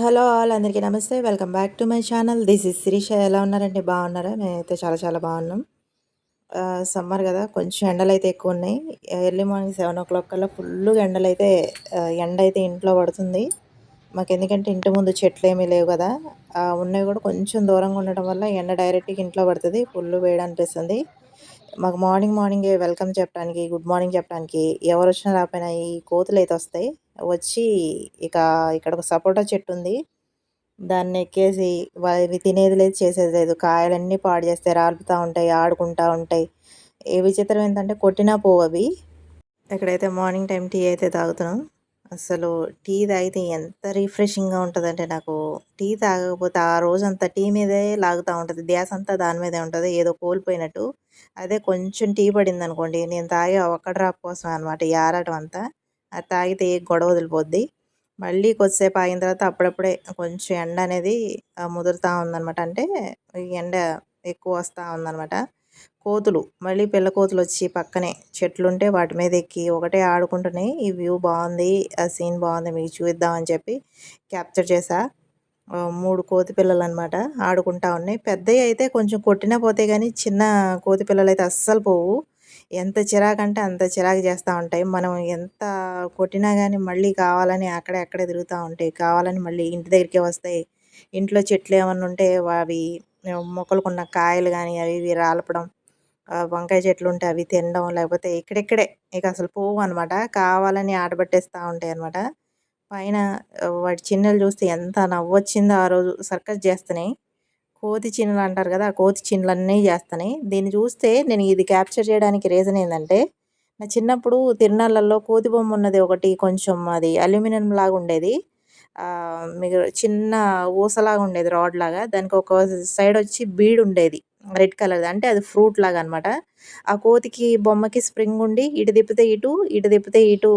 Hello all అందరికీ నమస్తే. Welcome back to my channel. This is Shirisha. ఎలా ఉన్నారండి? బాగున్నారా? మేమైతే చాలా చాలా బాగున్నాం. సమ్మర్ కదా కొంచెం ఎండలు అయితే ఎక్కువ ఉన్నాయి early morning seven o'clock కల్లా ఫుల్గా ఎండలు అయితే ఎండ అయితే ఇంట్లో పడుతుంది. మాకు ఎందుకంటే ఇంటి ముందు చెట్లు ఏమీ లేవు కదా. ఉన్నవి కూడా కొంచెం దూరంగా ఉండటం వల్ల ఎండ డైరెక్ట్గా ఇంట్లో పడుతుంది. ఫుల్ వేడి అనిపిస్తుంది. మాకు మార్నింగ్ మార్నింగే వెల్కమ్ చెప్పడానికి గుడ్ మార్నింగ్ చెప్పడానికి ఎవరు వచ్చినా రాకపోయినా ఈ కోతులు అయితే వస్తాయి. వచ్చి ఇక ఇక్కడ ఒక సపోటా చెట్టు ఉంది. దాన్ని ఎక్కేసి అవి తినేది లేదు చేసేది లేదు. కాయలన్నీ పాడు చేస్తాయి రాలుపుతూ ఉంటాయి ఆడుకుంటూ ఉంటాయి. ఏ విచిత్రం ఏంటంటే కొట్టినా పోవు అవి. ఇక్కడైతే మార్నింగ్ టైం టీ అయితే తాగుతున్నాం. అసలు టీ తాగితే ఎంత రిఫ్రెషింగ్గా ఉంటుందంటే నాకు టీ తాగకపోతే ఆ రోజంతా టీ మీదే లాగుతూ ఉంటుంది. గ్యాస్ అంతా దాని మీదే ఉంటుంది. ఏదో కోల్పోయినట్టు. అదే కొంచెం టీ పడింది అనుకోండి నేను తాగే ఒక్క డ్రాప్ కోసం అనమాట ఈ ఆరాటం అంతా. అది తాగితే గొడవ వదిలిపోద్ది. మళ్ళీ కొద్దిసేపు ఆగిన తర్వాత అప్పుడప్పుడే కొంచెం ఎండ అనేది ముదురుతూ ఉందనమాట అంటే ఎండ ఎక్కువ వస్తూ ఉందనమాట కోతులు. మళ్ళీ పిల్ల కోతులు వచ్చి పక్కనే చెట్లుంటే వాటి మీద ఎక్కి ఒకటే ఆడుకుంటున్నాయి. ఈ వ్యూ బాగుంది. ఆ సీన్ బాగుంది. మీకు చూద్దామని చెప్పి క్యాప్చర్ చేసా మూడు కోతి పిల్లలు అనమాట ఆడుకుంటా ఉన్నాయి. పెద్దవి అయితే కొంచెం కొట్టినా పోతే కానీ చిన్న కోతి పిల్లలు అయితే అస్సలు పోవు. ఎంత చిరాకు అంటే అంత చిరాకు చేస్తూ ఉంటాయి. మనం ఎంత కొట్టినా కానీ మళ్ళీ కావాలని అక్కడే అక్కడే తిరుగుతూ ఉంటాయి. కావాలని మళ్ళీ ఇంటి దగ్గరికే వస్తాయి. ఇంట్లో చెట్లు ఏమన్నా ఉంటే అవి మొక్కలకున్న కాయలు కానీ అవి ఇవి రాలపడం వంకాయ చెట్లు ఉంటే అవి తినడం లేకపోతే ఇక్కడిక్కడే ఇక అసలు పోవు అనమాట కావాలని ఆడబట్టేస్తూ ఉంటాయి అనమాట పైన వాటి చిన్నలు చూస్తే ఎంత నవ్వొచ్చిందో ఆ రోజు సర్కస్ చేస్తున్నాయి. కోతి చిన్నలు అంటారు కదా ఆ కోతి చిన్నలు అన్నీ చేస్తున్నాయి. దీన్ని చూస్తే నేను ఇది క్యాప్చర్ చేయడానికి రీజన్ ఏంటంటే నా చిన్నప్పుడు తిరునాళ్ళల్లో కోతి బొమ్మ ఉన్నది ఒకటి కొంచెం అది అల్యూమినియం లాగా ఉండేది. మీకు చిన్న ఊసలాగా ఉండేది రాడ్ లాగా. దానికి ఒక సైడ్ వచ్చి బీడ్ ఉండేది రెడ్ కలర్ అంటే అది ఫ్రూట్ లాగా అనమాట ఆ కోతికి బొమ్మకి స్ప్రింగ్ ఉండి ఇటు తిప్పితే ఇటు ఇటు తిప్పితే ఇటు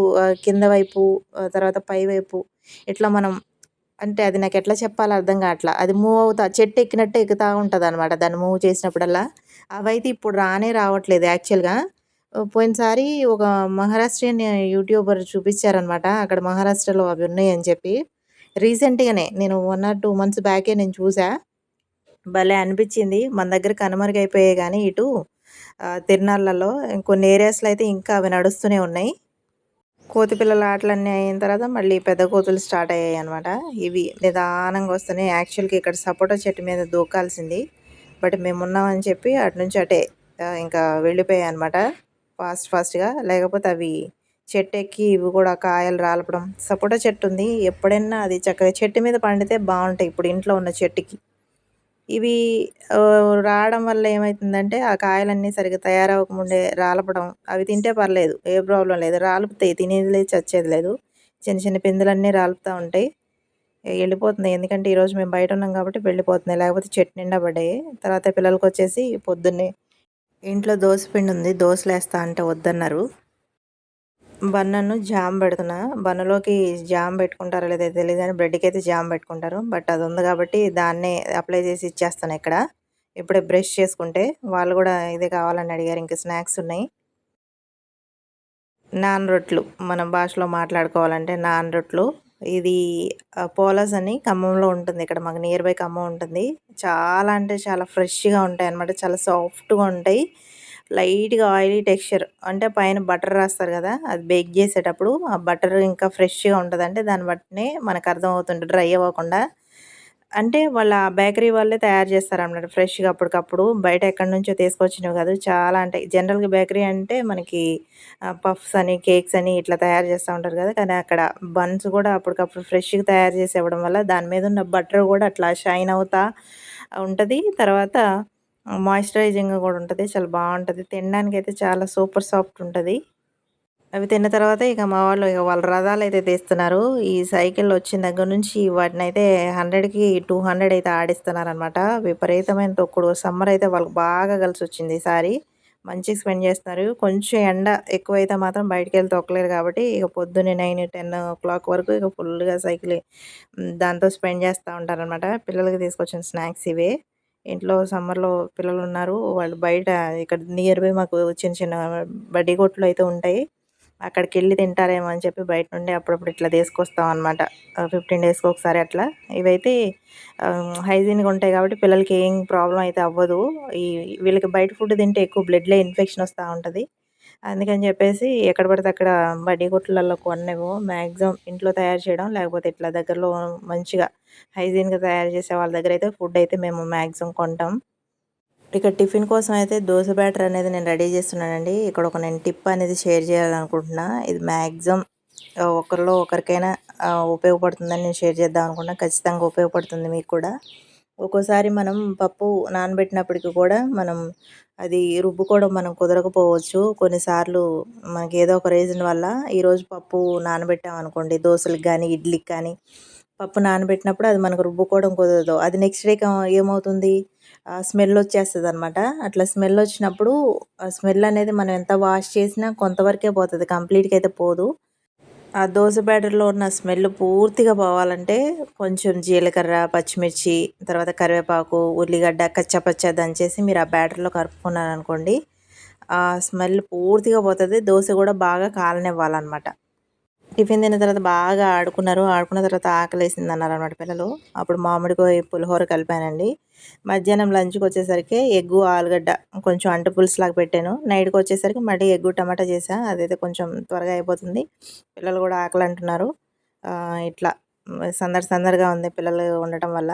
కింద వైపు తర్వాత పై వైపు. ఇట్లా మనం అంటే అది నాకు ఎట్లా చెప్పాలో అర్థం కావట్లా. అది మూవ్ అవుతా చెట్టు ఎక్కినట్టు ఎక్కుతూ ఉంటుంది అనమాట దాన్ని మూవ్ చేసినప్పుడల్లా. అవైతే ఇప్పుడు రానే రావట్లేదు యాక్చువల్గా. పోయినసారి ఒక మహారాష్ట్రియన్ యూట్యూబర్ చూపించారనమాట అక్కడ మహారాష్ట్రలో అవి ఉన్నాయని చెప్పి. రీసెంట్గానే నేను వన్ ఆర్ టూ మంత్స్ బ్యాకే నేను చూసా. భలే అనిపించింది. మన దగ్గర కనుమరుగైపోయాయి కానీ ఇటు తిరునాళ్ళలో కొన్ని ఏరియాస్లో అయితే ఇంకా అవి నడుస్తూనే ఉన్నాయి. కోతి పిల్లల ఆటలన్నీ అయిన తర్వాత మళ్ళీ పెద్ద కోతులు స్టార్ట్ అయ్యాయి అనమాట ఇవి నిదానంగా వస్తున్నాయి. యాక్చువల్గా ఇక్కడ సపోటా చెట్టు మీద దూకాల్సింది. బట్ మేము ఉన్నామని చెప్పి అటు నుంచి అటే ఇంకా వెళ్ళిపోయాయి అనమాట ఫాస్ట్ ఫాస్ట్గా. లేకపోతే అవి చెట్టు ఎక్కి ఇవి కూడా కాయలు రాలపడం. సపోటా చెట్టు ఉంది ఎప్పుడైనా అది చక్కగా చెట్టు మీద పండితే బాగుంటాయి ఇప్పుడు ఇంట్లో ఉన్న చెట్టుకి. ఇవి రావడం వల్ల ఏమవుతుందంటే ఆ కాయలన్నీ సరిగ్గా తయారవ్వకముందే రాలపడం. అవి తింటే పర్లేదు. ఏ ప్రాబ్లం లేదు. రాలుపుతాయి. తినేది లేదు చచ్చేది లేదు. చిన్న చిన్న పిందులన్నీ రాలుపుతూ ఉంటాయి. వెళ్ళిపోతుంది ఎందుకంటే ఈరోజు మేము బయట ఉన్నాం కాబట్టి వెళ్ళిపోతున్నాయి. లేకపోతే చెట్టు నిండా పడ్డాయి. తర్వాత పిల్లలకి వచ్చేసి పొద్దున్నే ఇంట్లో దోశ పిండి ఉంది. దోశలు వేస్తా అంటే వద్దన్నారు. బన్నను జామ్ పెడుతున్నా. బన్నలోకి జామ్ పెట్టుకుంటారో లేదో తెలియదు కానీ బ్రెడ్కి అయితే జామ్ పెట్టుకుంటారు. బట్ అది ఉంది కాబట్టి దాన్నే అప్లై చేసి ఇచ్చేస్తాను ఇక్కడ. ఇప్పుడే బ్రష్ చేసుకుంటే వాళ్ళు కూడా ఇదే కావాలని అడిగారు. ఇంకా స్నాక్స్ ఉన్నాయి. నాన్ రొట్లు. మన భాషలో మాట్లాడుకోవాలంటే నాన్ రొట్లు. ఇది పోలస్ అని ఖమ్మంలో ఉంటుంది. ఇక్కడ మాకు నియర్ బై ఖమ్మం ఉంటుంది. చాలా అంటే చాలా ఫ్రెష్గా ఉంటాయి అన్నమాట చాలా సాఫ్ట్గా ఉంటాయి. లైట్గా ఆయిలీ టెక్స్చర్ అంటే పైన బటర్ రాస్తారు కదా అది బేక్ చేసేటప్పుడు ఆ బటర్ ఇంకా ఫ్రెష్గా ఉంటుందంటే దాన్ని బట్టినే మనకు అర్థమవుతుంది డ్రై అవ్వకుండా. అంటే వాళ్ళ బేకరీ వాళ్ళే తయారు చేస్తారు అన్నమాట ఫ్రెష్గా అప్పటికప్పుడు. బయట ఎక్కడి నుంచో తీసుకొచ్చినవి కాదు చాలా అంటే జనరల్గా బేకరీ అంటే మనకి పఫ్స్ అని కేక్స్ అని ఇట్లా తయారు చేస్తూ ఉంటారు కదా కానీ అక్కడ బన్స్ కూడా అప్పటికప్పుడు ఫ్రెష్గా తయారు చేసి ఇవ్వడం వల్ల దాని మీద ఉన్న బటర్ కూడా అట్లా షైన్ అవుతా ఉంటుంది. తర్వాత మాయిశ్చరైజింగ్ కూడా ఉంటుంది చాలా బాగుంటుంది. తినడానికి అయితే చాలా సూపర్ సాఫ్ట్ ఉంటుంది. అవి తిన్న తర్వాత ఇక మా వాళ్ళు ఇక వాళ్ళ రథాలు అయితే తీస్తున్నారు. ఈ సైకిల్ వచ్చిన దగ్గర నుంచి వాటిని అయితే హండ్రెడ్కి టూ హండ్రెడ్ అయితే ఆడిస్తున్నారనమాట విపరీతమైన తొక్కుడు. సమ్మర్ అయితే వాళ్ళకి బాగా కలిసి వచ్చింది ఈసారి మంచిగా స్పెండ్ చేస్తున్నారు. కొంచెం ఎండ ఎక్కువైతే మాత్రం బయటికి వెళ్ళి తొక్కలేరు కాబట్టి ఇక పొద్దున్నే నైన్ టెన్ ఓ క్లాక్ వరకు ఇక ఫుల్గా సైకిల్ దాంతో స్పెండ్ చేస్తూ ఉంటారనమాట పిల్లలకి తీసుకొచ్చిన స్నాక్స్ ఇవే. ఇంట్లో సమ్మర్లో పిల్లలు ఉన్నారు వాళ్ళు బయట ఇక్కడ నియర్ బై మాకు చిన్న చిన్న బడ్డీ కొట్లు అయితే ఉంటాయి. అక్కడికి వెళ్ళి తింటారేమో అని చెప్పి బయట నుండి అప్పుడప్పుడు ఇట్లా తీసుకొస్తాం అనమాట ఫిఫ్టీన్ డేస్కి ఒకసారి అట్లా. ఇవైతే హైజీన్గా ఉంటాయి కాబట్టి పిల్లలకి ఏం ప్రాబ్లం అయితే అవ్వదు. ఈ వీళ్ళకి బయట ఫుడ్ తింటే ఎక్కువ బ్లడ్లో ఇన్ఫెక్షన్ వస్తూ ఉంటుంది. అందుకని చెప్పేసి ఎక్కడ పడితే అక్కడ బడ్డీ కొట్లలో కొన్నవో మ్యాక్సిమం ఇంట్లో తయారు చేయడం లేకపోతే ఇట్లా దగ్గరలో మంచిగా హైజీన్గా తయారు చేసే వాళ్ళ దగ్గర అయితే ఫుడ్ అయితే మేము మ్యాక్సిమం కొంటాం. ఇక టిఫిన్ కోసం అయితే దోశ బ్యాటర్ అనేది నేను రెడీ చేస్తున్నానండి. ఇక్కడ ఒక నేను టిప్ అనేది షేర్ చేయాలనుకుంటున్నా. ఇది మ్యాక్సిమం ఒకరిలో ఒకరికైనా ఉపయోగపడుతుందని నేను షేర్ చేద్దాం అనుకున్నా. ఖచ్చితంగా ఉపయోగపడుతుంది మీకు కూడా. ఒక్కోసారి మనం పప్పు నానబెట్టినప్పటికీ కూడా మనం అది రుబ్బుకోవడం మనం కుదరకపోవచ్చు. కొన్నిసార్లు మనకి ఏదో ఒక రీజన్ వల్ల ఈరోజు పప్పు నానబెట్టాం అనుకోండి దోశలకు కానీ ఇడ్లీకి కానీ పప్పు నానబెట్టినప్పుడు అది మనకు రుబ్బుకోవడం కుదరదు. అది నెక్స్ట్ డే ఏమవుతుంది? స్మెల్ వచ్చేస్తుంది అనమాట అట్లా స్మెల్ వచ్చినప్పుడు ఆ స్మెల్ అనేది మనం ఎంత వాష్ చేసినా కొంతవరకే పోతుంది. కంప్లీట్గా అయితే పోదు. ఆ దోశ బ్యాటర్లో ఉన్న స్మెల్ పూర్తిగా పోవాలంటే కొంచెం జీలకర్ర పచ్చిమిర్చి తర్వాత కరివేపాకు ఉల్లిగడ్డ కచ్చపచ్చ దంచేసి మీరు ఆ బ్యాటర్లో కలుపుకున్నారనుకోండి ఆ స్మెల్ పూర్తిగా పోతుంది. దోశ కూడా బాగా కాలనివ్వాలన్నమాట. టిఫిన్ తిన్న తర్వాత బాగా ఆడుకున్నారు. ఆడుకున్న తర్వాత ఆకలేసింది అన్నారు అనమాట పిల్లలు. అప్పుడు మామిడికాయ పులిహోర కలిపానండి. మధ్యాహ్నం లంచ్కి వచ్చేసరికి ఎగ్గు ఆలుగడ్డ కొంచెం అంటు పులుసులాగా పెట్టాను. నైట్కి వచ్చేసరికి మళ్ళీ ఎగ్గు టమాటా చేసా. అదైతే కొంచెం త్వరగా అయిపోతుంది. పిల్లలు కూడా ఆకలి అంటున్నారు ఇట్లా సందడి సందడిగా ఉంది పిల్లలు ఉండటం వల్ల.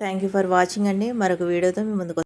థ్యాంక్ యూ ఫర్ వాచింగ్ అండి. మరొక వీడియోతో మీ ముందుకు